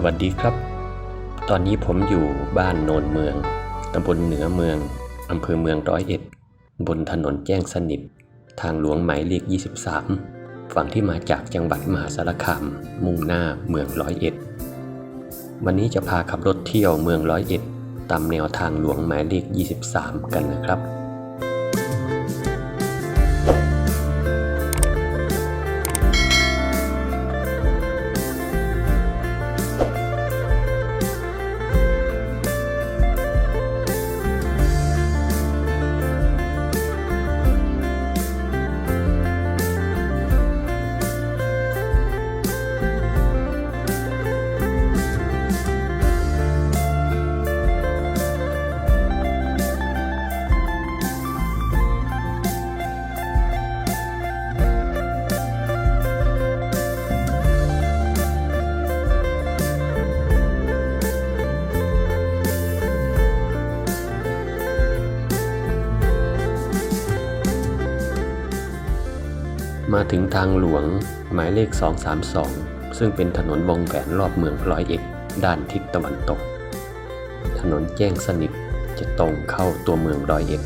สวัสดีครับ ตอนนี้ผมอยู่บ้านโนนเมือง ตำบลเหนือเมือง อำเภอเมืองร้อยเอ็ด บนถนนแจ้งสนิท ทางหลวงหมายเลข 23 ฝั่งที่มาจากจังหวัดมหาสารคาม มุ่งหน้าเมืองร้อยเอ็ด วันนี้จะพาขับรถเที่ยวเมืองร้อยเอ็ด ตามแนวทางหลวงหมายเลข 23 กันนะครับ มาถึงทางหลวงหมายเลข 232 ซึ่งเป็นถนนวงแหวนรอบเมืองร้อยเอ็ดด้านทิศตะวันตก ถนนแจ้งสนิทจะตรงเข้าตัวเมืองร้อยเอ็ด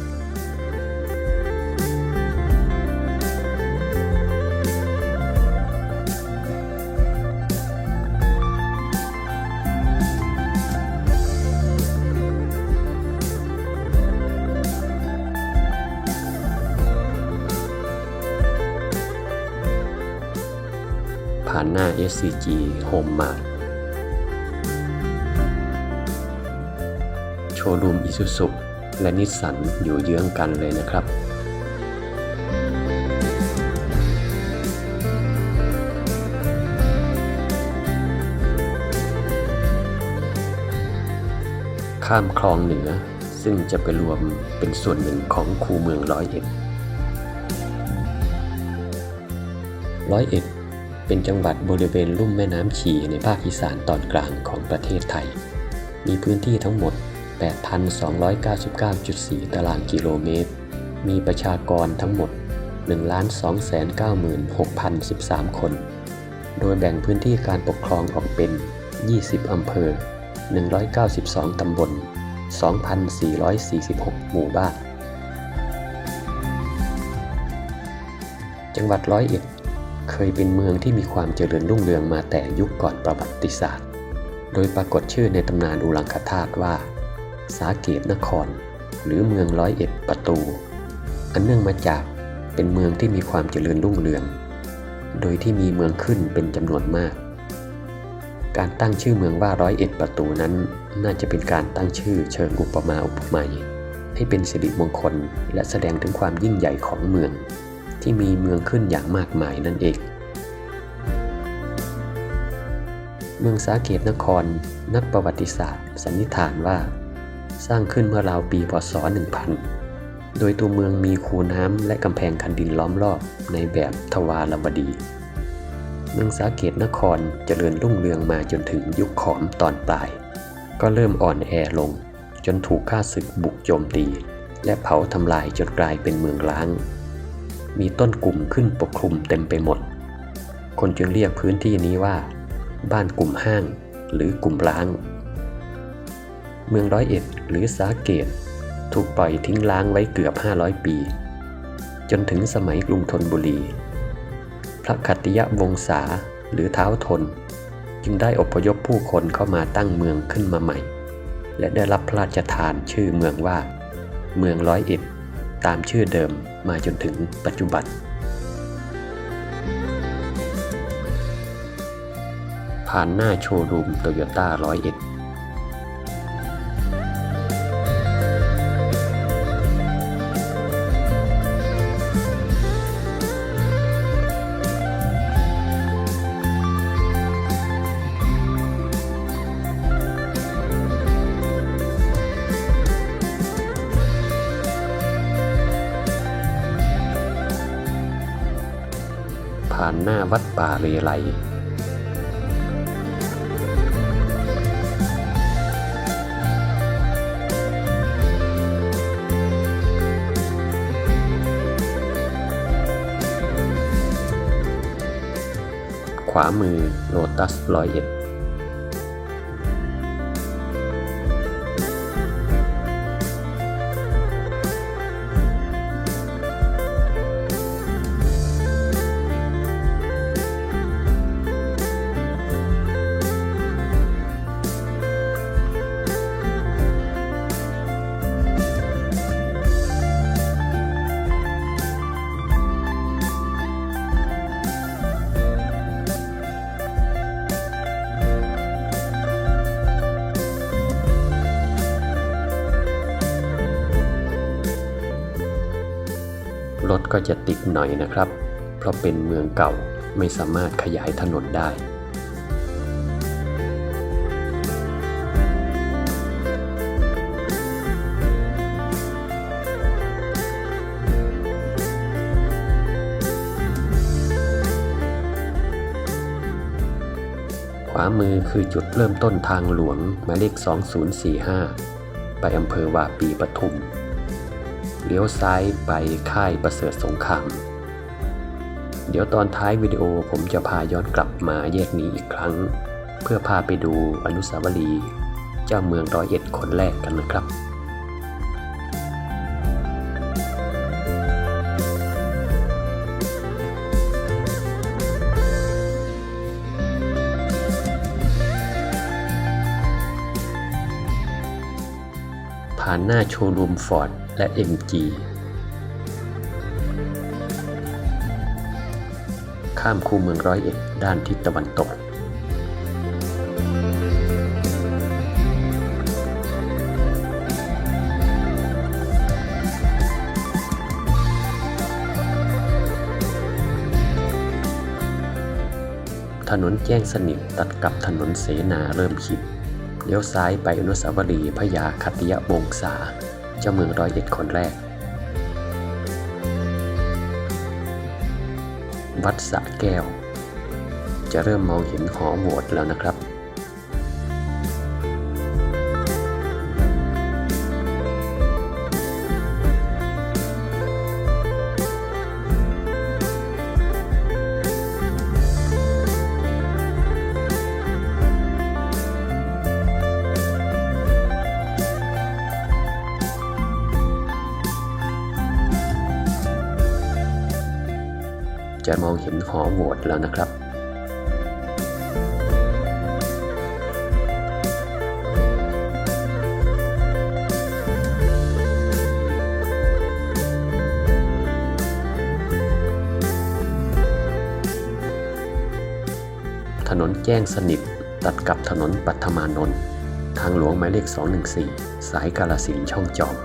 SCG Home Mart โชว์รูมอิซูซุและนิสสันอยู่เยื้องกันเลยนะครับข้ามคลองเหนือ ซึ่งจะไปรวมเป็นส่วนหนึ่งของคูเมืองร้อยเอ็ดร้อยเอ็ด เป็นจังหวัดบริเวณลุ่มแม่น้ำฉีในภาคอีสานตอนกลางของประเทศไทย มีพื้นที่ทั้งหมด 8,299.4 ตารางกิโลเมตร มีประชากรทั้งหมด 1,296,013 คน โดยแบ่งพื้นที่การปกครองออกเป็น 20 อำเภอ 192 ตำบล 2,446 หมู่บ้าน จังหวัดร้อยเอ็ด เคยเป็นเมืองที่มีความเจริญรุ่งเรืองมาแต่ยุคก่อนประวัติศาสตร์ โดยปรากฏชื่อในตำนานอุลังคธาตุว่า สาเกตนคร หรือเมืองร้อยเอ็ดประตู อันเนื่องมาจากเป็นเมืองที่มีความเจริญรุ่งเรือง โดยที่มีเมืองขึ้นเป็นจำนวนมาก การตั้งชื่อเมืองว่าร้อยเอ็ดประตูนั้น น่าจะเป็นการตั้งชื่อเชิงอุปมาอุปไมยให้เป็นสิริมงคลและแสดงถึงความยิ่งใหญ่ของเมือง ที่มีเมืองขึ้นอย่างมากมายนั่นเอง เมืองสาเกตนคร นักประวัติศาสตร์สันนิษฐานว่า สร้างขึ้นเมื่อราวปีพศ 1000 โดยตัวเมืองมีคูน้ำและกำแพงคันดินล้อมรอบในแบบทวารวดี เมืองสาเกตนครเจริญรุ่งเรืองมาจนถึงยุคขอมตอนปลาย ก็เริ่มอ่อนแอลง จนถูกข้าศึกบุกโจมตี และเผาทำลายจนกลายเป็นเมืองร้าง มีต้นกลุ่มขึ้นปกคลุมเต็มไปหมด คนจึงเรียกพื้นที่นี้ว่า บ้านกลุ่มห้างหรือกลุ่มร้าง เมืองร้อยเอ็ดหรือสาเกต ถูกปล่อยทิ้งล้างไว้เกือบ 500 ปี จนถึงสมัยกรุงธนบุรี พระขัตติยวงศาหรือเท้าทน จึงได้อพยพผู้คนเข้ามาตั้งเมืองขึ้นมาใหม่ และได้รับพระราชทานชื่อเมืองว่า เมืองร้อยเอ็ด ตามชื่อเดิมมาจนถึงปัจจุบัน ผ่านหน้าโชว์รูมโตโยต้าร้อยเอ็ด ป่าเรไลขวามือโลตัสรอยเอ็ด รถก็จะติดหน่อยนะครับ เพราะเป็นเมืองเก่าไม่สามารถขยายถนนได้ ขวามือคือจุดเริ่มต้นทางหลวงหมายเลข 2045 ไปอำเภอวาปีปทุม เลี้ยวซ้ายไปค่ายประเสริฐสงคราม เดี๋ยวตอนท้ายวิดีโอผมจะพาย้อนกลับมาแยกนี้อีกครั้ง เพื่อพาไปดูอนุสาวรีย์เจ้าเมืองร้อยเอ็ดคนแรกกันนะครับผ่านหน้าโชว์รูมฟอร์ด และ MG ข้ามคูเมืองร้อยเอ็ดด้านทิศตะวันตก ถนนแจ้งสนิทตัดกับถนนเสนาเริ่มคิด เลี้ยวซ้ายไปอนุสาวรีย์พระยาคัตยวงศา เจ้าเมืองร้อยเอ็ดคนแรก วัดสะแก้ว จะเริ่มมองเห็นหอโหวตแล้วนะครับ จะมองเห็นหอโหวตแล้วนะครับ ถนนแจ้งสนิทตัดกับถนนปัทมานนท์ทางหลวงหมายเลข 214 สายกาลสินช่องจอม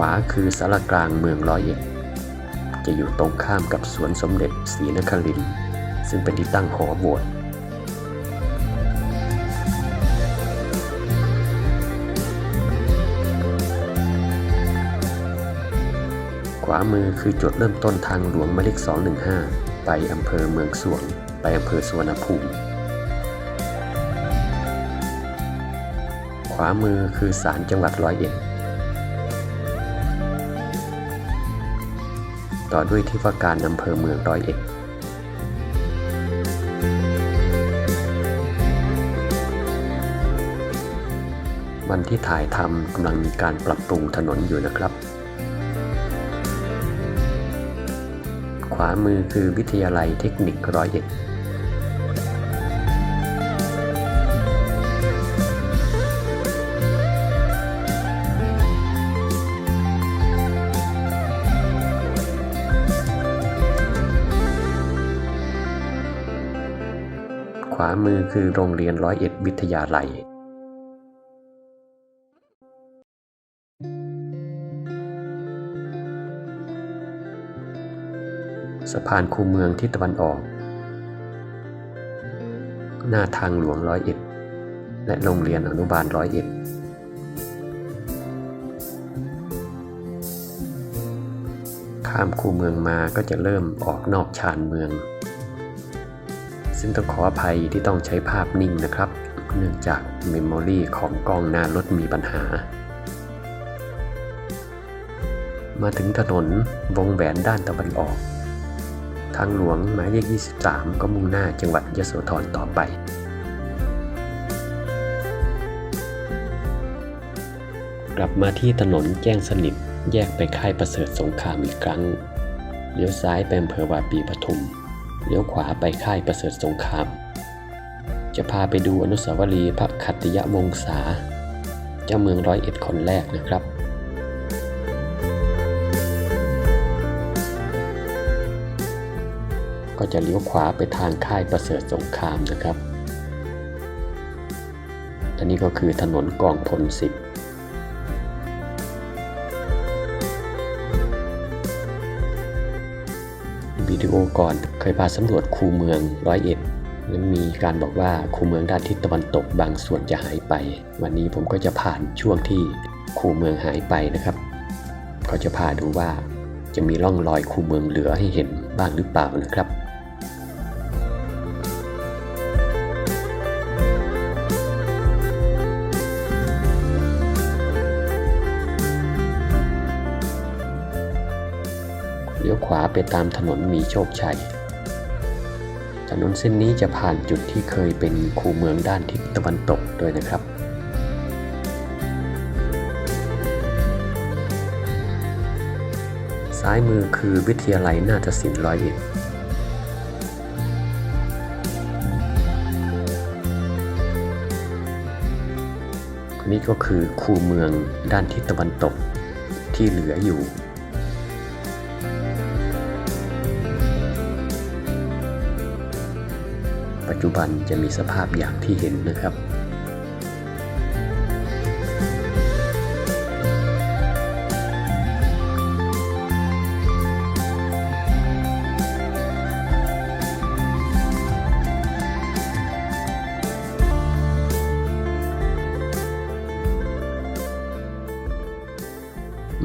วาคือสารกลางเมืองร้อยเอ็ด จะอยู่ตรงข้ามกับสวนสมเด็จศรีนครินซึ่งเป็นที่ตั้งหอโบสถ์ขวามือคือจุดเริ่มต้นทางหลวงหมายเลข 215 ไปอำเภอเมืองสวง ไปอำเภอสวรรณภูมิ ขวามือคือศาลจังหวัดร้อยเอ็ด ต่อด้วยที่ว่าการอำเภอเมืองร้อยเอ็ดวันที่ถ่ายทำกำลังมีการปรับปรุงถนนอยู่นะครับ ขวามือคือวิทยาลัยเทคนิคร้อยเอ็ด ขวามือคือโรงเรียนร้อยเอ็ดวิทยาลัย สะพานคูเมืองที่ตะวันออก หน้าทางหลวงร้อยเอ็ดและโรงเรียนอนุบาลร้อยเอ็ดข้ามคูเมืองมาก็จะเริ่มออกนอกชานเมือง ซึ่งต้องขออภัยที่ต้องใช้ภาพนิ่งนะครับ เนื่องจากเมมโมรีของกล้องหน้ารถมีปัญหา มาถึงถนนวงแหวนด้านตะวันออก ทางหลวงหมายเลข 23 ก็มุ่งหน้าจังหวัดยโสธรต่อไปกลับมาที่ถนนแจ้งสนิทแยกไปค่ายประเสริฐสงครามอีกครั้ง เลี้ยวซ้ายไปอำเภอวาปีปทุม เลี้ยวขวาไปค่ายประเสริฐสงคราม จะพาไปดูอนุสาวรีย์พระขัตติยวงศาเจ้าเมืองร้อยเอ็ดคนแรกนะครับก็จะเลี้ยวขวาไปทางค่ายประเสริฐสงครามนะครับอันนี้ก็คือถนนกองพลสิบ ดีโอก่อนเคยพาสำรวจคูเมืองร้อยเอ็ดและมีการบอกว่าคูเมืองด้านทิศตะวันตกบางส่วนจะหายไป วันนี้ผมก็จะผ่านช่วงที่คูเมืองหายไปนะครับ ก็จะพาดูว่าจะมีร่องรอยคูเมืองเหลือให้เห็นบ้างหรือเปล่านะครับ วขวาไปตามถนนมีโชคชัย ถนนเส้นนี้จะผ่านจุดที่เคยเป็นคูเมืองด้านทิศตะวันตกด้วยนะครับซ้ายมือคือวิทยาลัยนาฏศิลป์ร้อยเอ็ดนี่ก็คือคูเมืองด้านทิศตะวันตกที่เหลืออยู่ ปัจจุบันจะมีสภาพอย่างที่เห็นนะครับ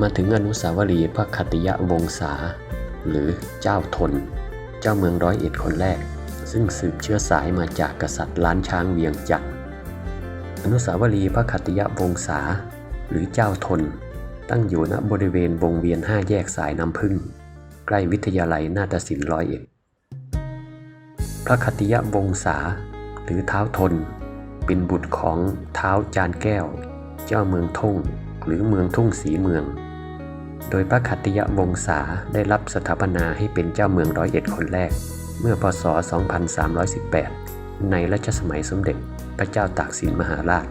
มาถึงอนุสาวรีย์พระคติยวงศา หรือเจ้าทน เจ้าเมืองร้อยเอ็ดคนแรก ซึ่งสืบเชื้อสายมาจากกษัตริย์ล้านช้างเวียงจันทร์อนุสาวรีย์พระคติยวงศาหรือเจ้าทน ตั้งอยู่ณบริเวณวงเวียนห้าแยกสายน้ำพึ่ง ใกล้วิทยาลัยนาฏศิลป์ร้อยเอ็ดพระคติยวงศาหรือเท้าทน เป็นบุตรของเท้าจานแก้ว เจ้าเมืองทุ่ง หรือเมืองทุ่งสีเมือง โดยพระขัติยวงศาได้รับสถาปนาให้เป็นเจ้าเมืองร้อยเอ็ดคนแรก มื่อพศ 2318 ในรัชสมัยสมเด็จพระเจ้าตากสินมหาราช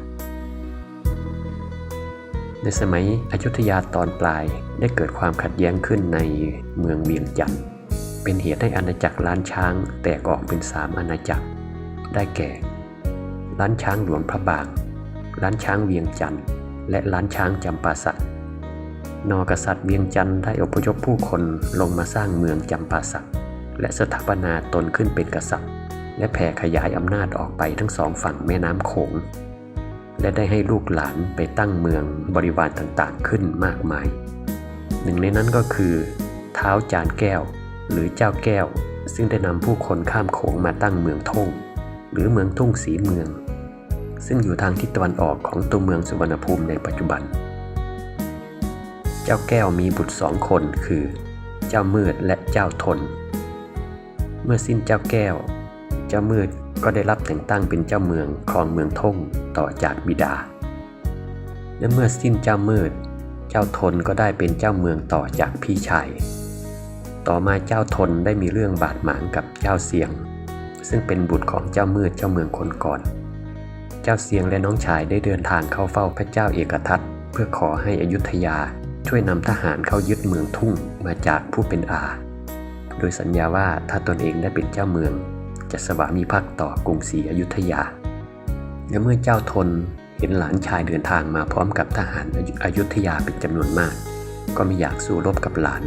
ในสมัยอยุธยาตอนปลายได้เกิดความขัดแย้งขึ้นในเมืองเวียงจันทร์เป็นเหตุให้อาณาจักรล้านช้างแตกออกเป็นสามอาณาจักร ได้แก่ ล้านช้างหลวงพระบาง ล้านช้างเวียงจันทร์ และล้านช้างจำปาสักนอกษัตริย์เวียงจันทร์ได้อพยพผู้คนลงมาสร้างเมืองจำปาสัก และสถาปนาตนขึ้นเป็นกษัตริย์ และแผ่ขยายอำนาจออกไปทั้งสองฝั่งแม่น้ำโขง และได้ให้ลูกหลานไปตั้งเมืองบริวารต่างๆขึ้นมากมาย หนึ่งในนั้นก็คือเท้าจานแก้ว หรือเจ้าแก้ว ซึ่งได้นำผู้คนข้ามโขงมาตั้งเมืองท่ง หรือเมืองทุ่งสีเมือง ซึ่งอยู่ทางทิศตะวันออกของตัวเมืองสุวรรณภูมิในปัจจุบัน เจ้าแก้วมีบุตรสองคนคือ เจ้ามืดและเจ้าทน เมื่อสิ้นเจ้าแก้ว เจ้ามืดก็ได้รับแต่งตั้งเป็นเจ้าเมืองครองเมืองท่งต่อจากบิดา และเมื่อสิ้นเจ้ามืด เจ้าทนก็ได้เป็นเจ้าเมืองต่อจากพี่ชาย ต่อมาเจ้าทนได้มีเรื่องบาดหมางกับเจ้าเสียง ซึ่งเป็นบุตรของเจ้ามืดเจ้าเมืองคนก่อน เจ้าเสียงและน้องชายได้เดินทางเข้าเฝ้าพระเจ้าเอกทัตเพื่อขอให้อยุธยาช่วยนำทหารเข้ายึดเมืองทุ่งมาจากผู้เป็นอา โดยสัญญาว่าถ้าตนเองได้เป็นเจ้าเมือง จะสวามีภักดิ์ต่อกรุงศรีอยุธยา และเมื่อเจ้าทนเห็นหลานชายเดินทางมาพร้อมกับทหารอยุธยาเป็นจำนวนมาก ก็ไม่อยากสู้รบกับหลาน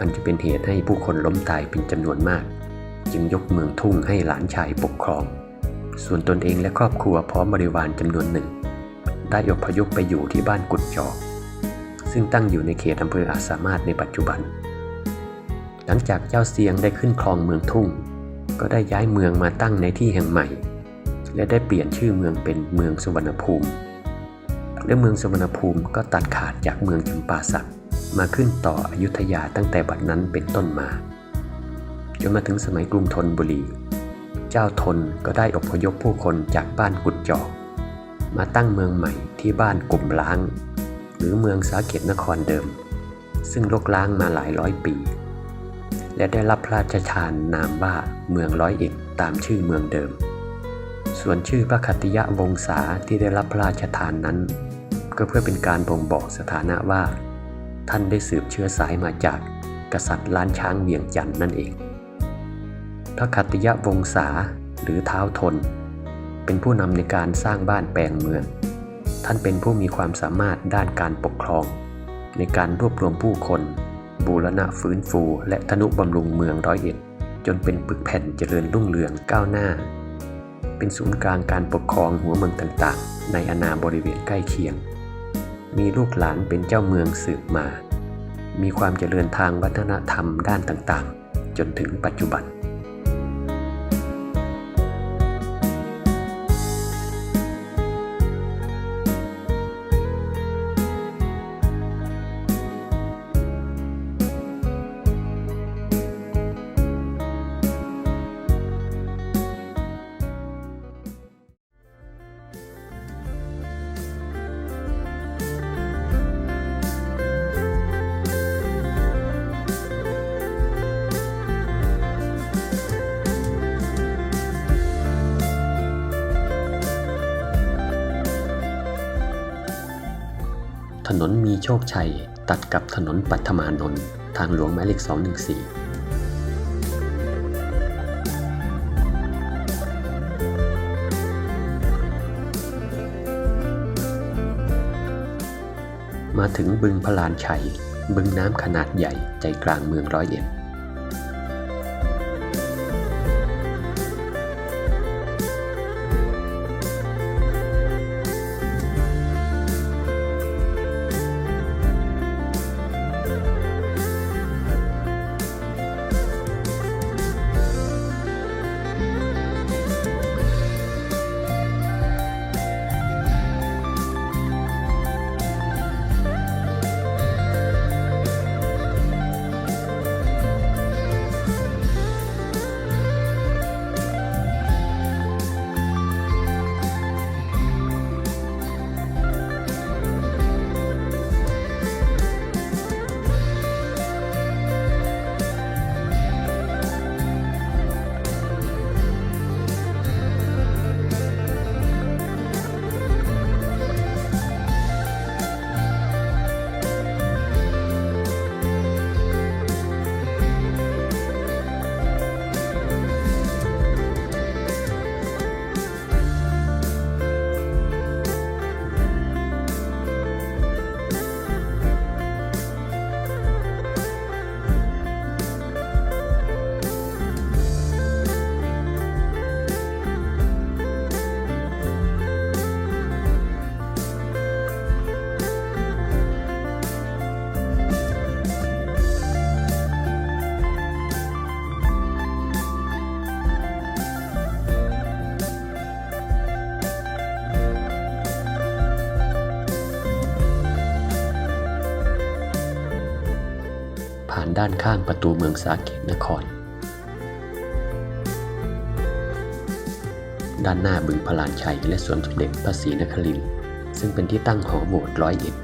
อันจะเป็นเหตุให้ผู้คนล้มตายเป็นจำนวนมาก จึงยกเมืองทุ่งให้หลานชายปกครอง ส่วนตนเองและครอบครัวพร้อมบริวารจำนวนหนึ่ง ได้อพยพไปอยู่ที่บ้านกุดจอก ซึ่งตั้งอยู่ในเขตอำเภออาสามารถในปัจจุบัน หลังจากเจ้าเซียงได้ขึ้นครองเมืองทุ่ง ก็ได้ย้ายเมืองมาตั้งในที่แห่งใหม่ และได้เปลี่ยนชื่อเมืองเป็นเมืองสุวรรณภูมิและเมืองสุวรรณภูมิก็ตัดขาดจากเมืองจำปาสักมาขึ้นต่ออยุธยาตั้งแต่บัดนั้นเป็นต้นมาจนมาถึงสมัยกรุงธนบุรี เจ้าทนก็ได้อพยพผู้คนจากบ้านกุดจอกมาตั้งเมืองใหม่ที่บ้านกลุ่มล้าง หรือเมืองสาเกตนครเดิม ซึ่งลกล้างมาหลายร้อยปี และได้รับพระราชทานนามว่าเมืองร้อยเอ็ดตามชื่อเมืองเดิม ส่วนชื่อพระคัติยะวงศาที่ได้รับพระราชทานนั้น ก็เพื่อเป็นการบ่งบอกสถานะว่า ท่านได้สืบเชื้อสายมาจากกษัตริย์ล้านช้างเวียงจันทร์นั่นเอง พระคัติยะวงศาหรือเท้าทน เป็นผู้นำในการสร้างบ้านแปลงเมือง ท่านเป็นผู้มีความสามารถด้านการปกครอง ในการรวบรวมผู้คน บูรณะฟื้นฟู และทนุบำรุงเมืองร้อยเอ็ด จนเป็นปึกแผ่นเจริญรุ่งเรืองก้าวหน้า เป็นศูนย์กลางการปกครองหัวเมืองต่างๆ ในอาณาบริเวณใกล้เคียง มีลูกหลานเป็นเจ้าเมืองสืบมา มีความเจริญทางวัฒนธรรมด้านต่างๆ จนถึงปัจจุบัน นนมีโชคชัย ตัดกับถนนปัทมานนท์ทางหลวงหมายเลข 214มาถึงบึงพลานชัย บึงน้ำขนาดใหญ่ใจกลางเมืองร้อยเอ็ด ด้านข้างประตูเมืองสาเกตนคร ด้านหน้าบึงพลานชัยและสวนสมเด็จพระศรีนครินทร์ซึ่งเป็นที่ตั้งหอโบสถ์ร้อยเอ็ด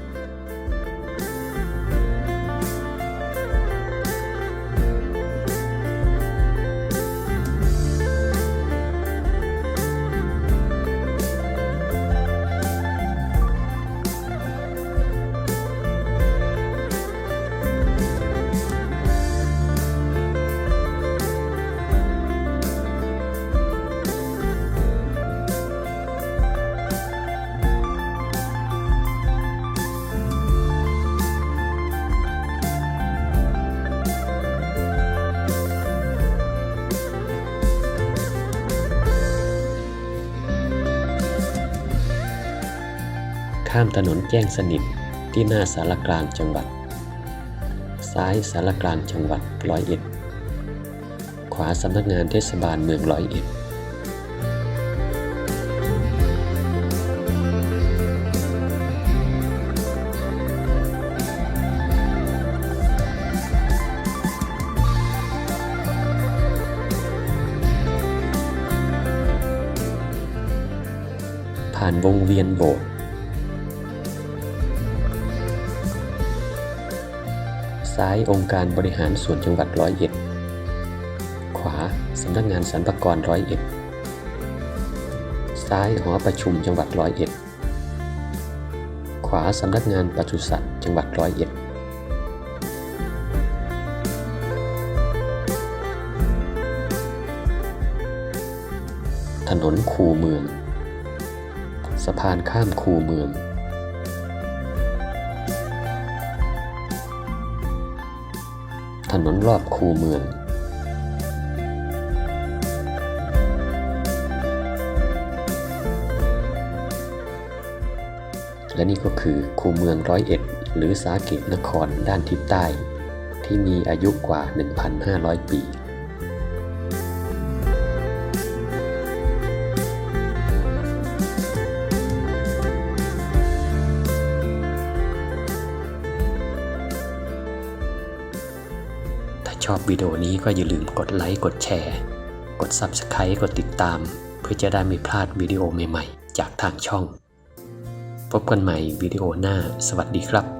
ข้ามถนนแจ้งสนิทที่หน้าสารกลางจังหวัด ซ้ายสารกลางจังหวัดร้อยเอ็ด ขวาสำนักงานเทศบาลเมืองร้อยเอ็ดผ่านวงเวียนโบสถ์ ซ้ายองค์การบริหารส่วนจังหวัดร้อยเอ็ด ขวาสำนักงานสรรพากรร้อยเอ็ด ซ้ายหอประชุมจังหวัดร้อยเอ็ด ขวาสำนักงานปศุสัตว์จังหวัดร้อยเอ็ดถนนคูเมือง สะพานข้ามคูเมือง นนรอบคูเมือง และนี่ก็คือคูเมืองร้อยเอ็ดหรือสาเกตนครด้านทิศใต้ ที่มีอายุกว่า 1,500 ปี ชอบวิดีโอนี้ก็อย่าลืมกดไลค์กดแชร์ กด Subscribe กดติดตาม เพื่อจะได้ไม่พลาดวิดีโอใหม่ๆ จากทางช่อง พบกันใหม่วิดีโอหน้า สวัสดีครับ